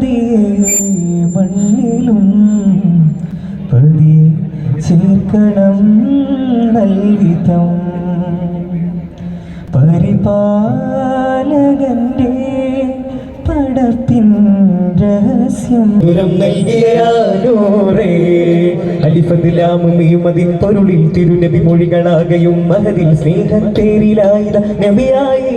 പതിയെ മണ്ണിലും പതിയെ ചേർക്കണം നൽവിധം പരിപാലകന്റെ പടത്തിൻ രഹസ്യം. പൊരുളിൽ തിരുനബി മൊഴികളാകയും മഹതിൽ സ്നേഹത്തേരിലായിത നബിയായി.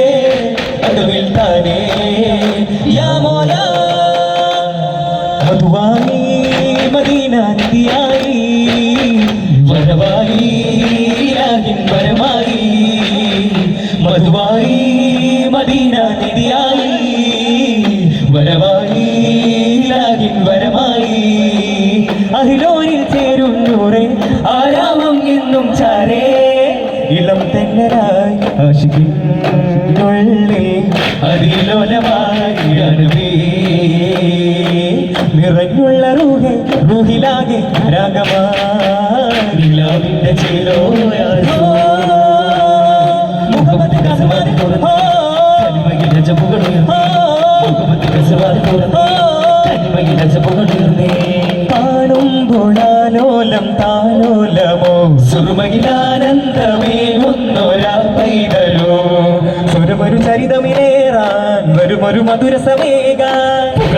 റൂഹിലാകെ രാഗമായി നിലാവിന്റെ ചേലോ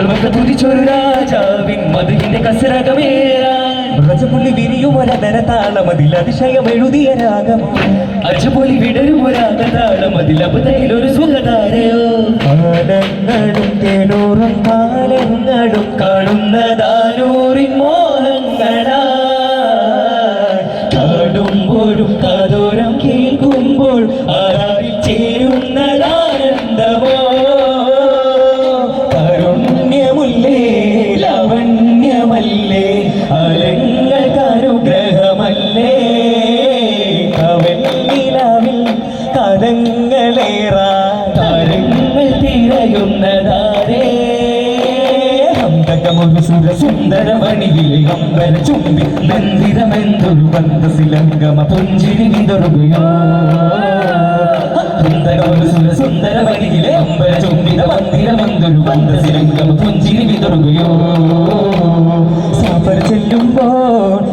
പുകൾമൊക്കെ തുതിച്ചൊരു രാജാവിൻ മധുവിന്റെ കസരകമേറാൻ. വ്രജപുള്ളി അതിശയം എഴുതിയ രാഗമോ അജപൊലി വിടരും ഒരാകതാളം അതിലപതയിലൊരു സുഖധാരയോ കാലങ്ങളും തേനൂറും കാലങ്ങളും കാണുന്നതാനൂറിൻ മോഹങ്ങളാ. കാണുമ്പോഴും കാതോരം കേൾക്കുമ്പോൾ ആരാറിൽ ചേരുന്നതാനന്ദമോ ഹന്തകമൊരു സുര സുന്ദരമണിയിലെ അമ്പല ചുംബി ബന്ധിതമെന്തൊരു ബന്ധസിലംഗമ പുഞ്ചിരി വിതറുകയോ സുന്ദരമൊരു സുര സുന്ദരമണിയിലെ അമ്പല ചുംബിത മന്ദിരമെന്തൊരു ബന്ധസിലംഗമ പുഞ്ചിരി വിതറുകയോ സഫർ ചെല്ലുമ്പോൾ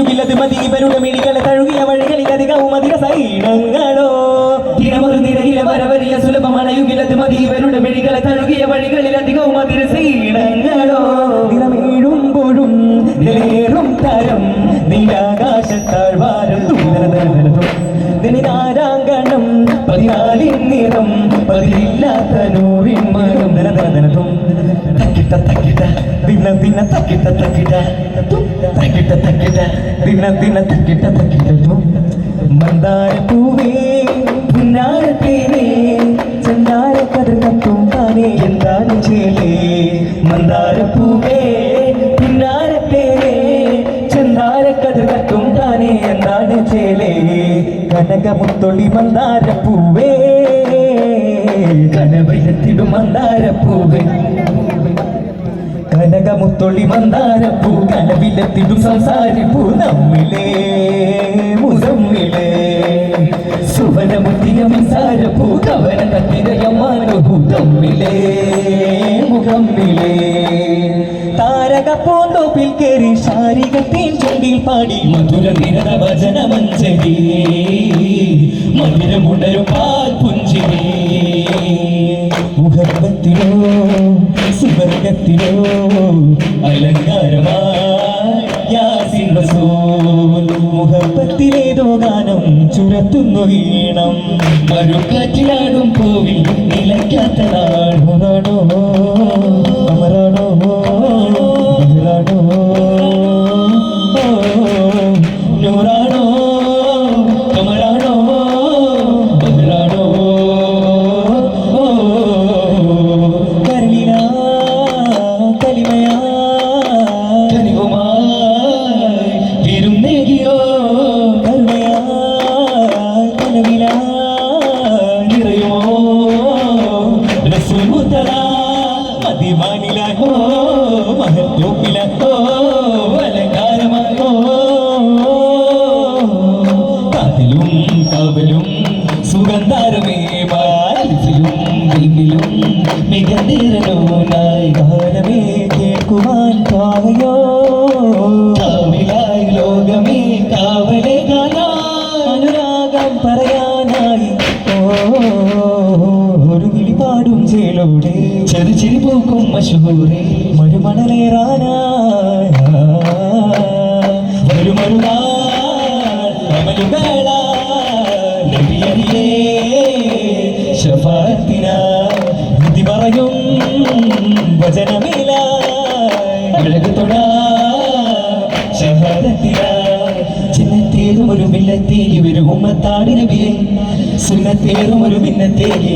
സുലഭമാണ് മതി ഇവരുടെ മിഴികളെ തഴുകിയ വഴികളിൽ അധികവും അധിക സൈനങ്ങളോ ദിനമൊരു നിരയിലെ വരവരിയ സുലഭമണയുകില്ലത് മതി ഇവരുടെ മെഴികളെ തഴുകിയ വഴികളിൽ അധികവും അതിര സൈനങ്ങളോ നിറമേഴുമ്പോഴും നിലേറും തരം നീലാകാശത്താഴ്വാരം നിനാരാങ്കണം പതിനാലിൻ നിറം പതിലില്ലാത്ത നൂറിൻ മരം നിരതനതും തക്കിട്ട തക്കിട്ട ദിന ദിന തക്കിട്ട തക്കിട്ട തക്കിട്ട തക്കിട്ട ദിന ദിന തക്കിട്ട തക്കിട്ടും. മന്ദാര പൂവേ കതിർ കത്തും താനേ എന്താണ് ചേലേ? കത്തും താനേ എന്താണ് ചേലേ? കനകമുത്തൊളി മന്ദാര പൂവേ കനവയത്തിടും മന്ദാരപ്പൂവേ കനകമുത്തൊളി മന്ദാര പൂ കനവിലെത്തിടും സംസാരിപ്പൂ നമ്മിലേ. മുതമ്മിലേ സുവനമുത്തിയ മിസാരപ്പൂ കവന കത്തിരയമാനഭൂ തമ്മിലേ മുഖമ്മിലേ താരക പൂന്തോപ്പിൽ കേറി ശാരിക തീൻ ചുണ്ടിൽ പാടി മധുര നിരത വചന മഞ്ചരി മധുരമുണരും പാൽ പുഞ്ചിരി. മുഖത്തിലോ സുവർഗത്തിലോ അലങ്കാരമായി യാസിൻ റസൂൽ. മുഹബത്തിലോ ഗാനം ചുരത്തുന്നു വീണം മരുക്കാറ്റിലാടും പൂവിൽ നിലയ്ക്കാത്ത നാട് കാവലും സുഗന്ധാരമേ മാലിഫിലും വിമിലും മികന്നേരനോനായി ഗാനമേ കേൾക്കുവാൻ കാവയോ കാവിലായി ലോകമേ കാവലെ അനുരാഗം ഒരു കിളി പാടും ചേലോടെ ചെറു ചിരി പൂക്കും മഷൂറേ മരുമണലേറാനായി ഒരു മറുനാൾ മില്ലത്തേകി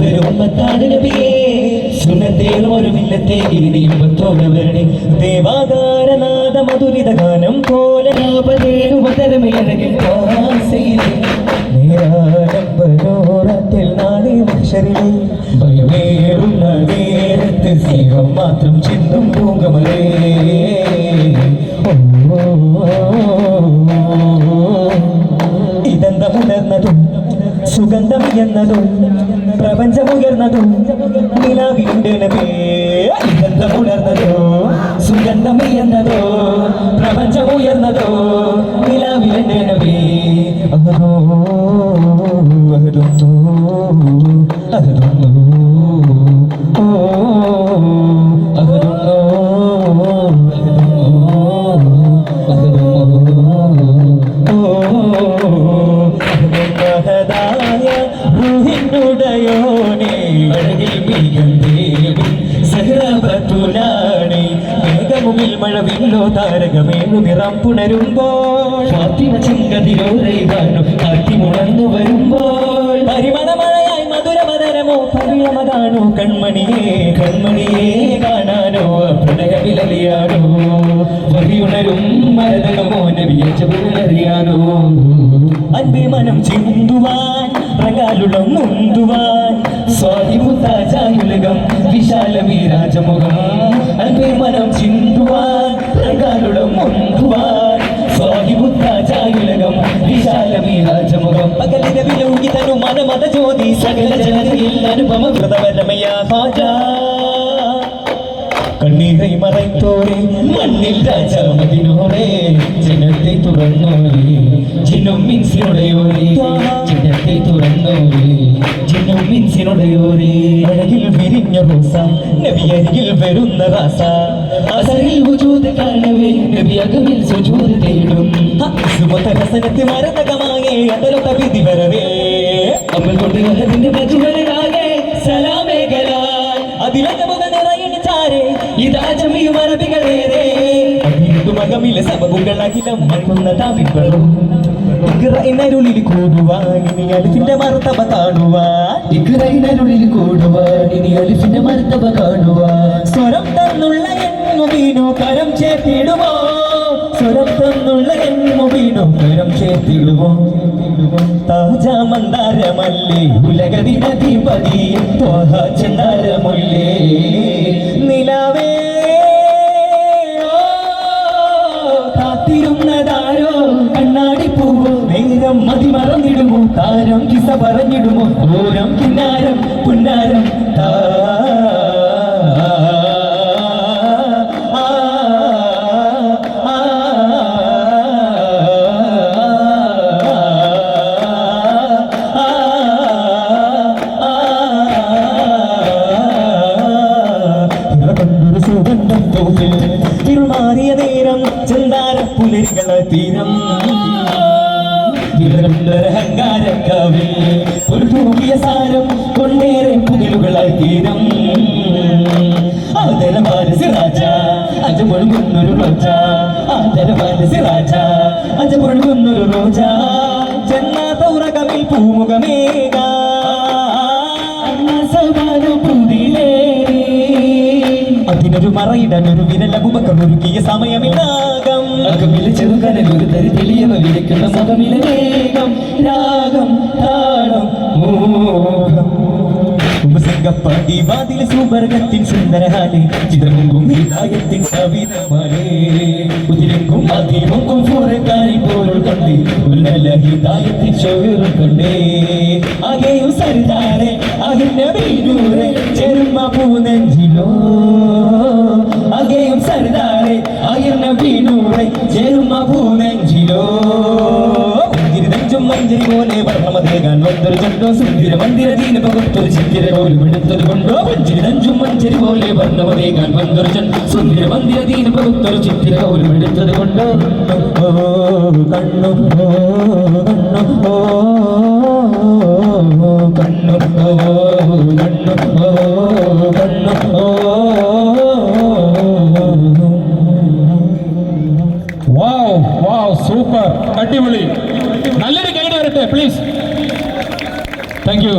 ഒരു ഒരു ഒരു മധുരിത ഗാനം പോലെ മനുഷ്യരിലെ ഭയമേറുന്ന നേരത്ത് സിംഹം മാത്രം ചിന്തും പൂങ്കമലേ. സുഗന്ധമുയർന്നതും പ്രപഞ്ചമുയർന്നതും നിലാവിന്റെ നബേ ഇതെന്തമുണർന്നതോ സുഗന്ധമുയർന്നതോ ദേവി സഹ്റബത്തുലാണെ മേഘമുകിൽ മഴവില്ലോ താരകമേഴു നിറം പുണരുമ്പോൾ ഫാത്തിമ കാറ്റി മുളന്നു വരുമ്പോൾ. പരിമണമഴ പരിണമതാണോ കൺമണിയേ കൺമണിയെ കാണാനോ? പ്രണയവിലറിയാനോ വഴിയുണരും മരതകമോ? നബിയെ ചെറുതറിയാനോ അൻപി മനം ചിന്തുവാൻ പ്രകാലുളം മുന്തുവാൻ സ്വാഹിബു താജായുലകം വിശാലമീ രാജമുഖം അൻപേ മനം ചിന്തുവാൻ പ്രകാലുളം മുന്തുവാൻ സ്വാഹിബു താജായുലകം വിശാലമേ രാജമുഖം. പകലിന വിലോകി തനു മനമത ജ്യോതി സകല ജനതയിൽ അനുപമ ഹൃദവരമയ ഹാജാ കണ്ണീரை മറൈത്തോരേ മണ്ണിൽ രാജാമതിനോടെ ജനത്തെ തുറന്നോരേ ജിനും മിൻസിനുടയോരേ ജനത്തെ തുറന്നോരേ ജിനും മിൻസിനുടയോരേ. അഴകിൽ വിരിഞ്ഞ റോസ നബിയരികിൽ വരുന്ന റാസ. വജൂദ് കാണവേ നബി അകമിൽ സുജൂദ് തേടും സുമതരസനത്തി മരതകമാകെ അതലൊത്ത വിധി വരവേ അമ്മൽ കൊണ്ട് അതിന്റെ മജുവലാകെ സലാമേഖലാൽ അതിലകമുക നിറയണ ചാരേ ഇതാ ജമിയും അറബികളേറെ അതിന്തു മകമിലെ സബകുകളകിലം മണ്ണുന്ന താമിപ്പറും ഇന്നരുളിൽ കൂടുവാൻ ഇനി അലിഫിന്റെ മർത്തബ കാണുവാൻ. ഇക്കറയിനുള്ളിൽ കൂടുവാൻ ഇനി അലിഫിന്റെ മർത്തവ കാണുവാൻ സ്വരം തന്നുള്ള എന്നുമീനോ കരം ചേർത്തിടുമോ? സ്വരം തന്നുള്ള എന്നുമീനോ കരം ചേർത്തിടുമോ? താജാ മന്ദാരമല്ലേ ഉലകതിനധിപതി ത്വഹ ചന്ദാരമുല്ലേ? നിലവേ കാത്തിരുന്നതാരോ? കണ്ണാടി പൂവോ നേരം മതി മറന്നിടുമോ താരം കിസ പറഞ്ഞിടുമോ? ഓരം കിന്നാരം പുന്നാരം താ അഹങ്കാരക്കാവിൽ ഒരു തൂകിയ സാരം കൊണ്ടേറെ പുകലുകളായി തീരം പാരസി രാജ അജ മുഴുകുന്നൊരു റോജ. ആദരവാന സിറാജ അജ മുഴുകുന്നൊരു റോജ. ജന്നാതൗറകമിൽ പൂമുഖമേക. അതിനൊരു മറയിടാനൊരു വിരലബുബക്കർ ഒരുക്കിയ സമയമിനാകം അകമിലെ ചെറുകനലൊരു തരി തെളിയവ വിളിക്കുന്ന മുഖമിലെ വേഗം രാഗം താളം മോഹം. സിംഗപ്പാടി വാതിൽ സുവർഗത്തിൻ സുന്ദരഹാലേ ചിത്രമുങ്കും ഹിതായത്തിൻ കവിതമാലേ. ഉതിരങ്കും അതിമുങ്കും ഫൂറക്കാരി പോരുൾ കണ്ടേ ഉന്നല ഹിതായത്തിൻ ഷോറും കണ്ടേ. ആകെയും സരിതാരെ അഹിന്ന വീരൂരെ ചെറുമ പൂനെഞ്ചിലോ. ചെറുമ പൂനെഞ്ചിലോ നെഞ്ചും മഞ്ചരി പോലെ വർണമതേകാൻ വന്നൊരു ചണ്ടോ സുന്ദര മന്ദിര ദീന പകുത്തൊരു ചിത്തിര പോലും എടുത്തൊരു കൊണ്ടോ മഞ്ചരി നെഞ്ചും മഞ്ചരി പോലെ വർണമതേകാൻ വന്നൊരു ഓ കണ്ണു കണ്ണു കണ്ണു സൂപ്പർ. അടിപൊളി. നല്ലൊരു ഗൈഡ് വരട്ടെ പ്ലീസ് താങ്ക് യു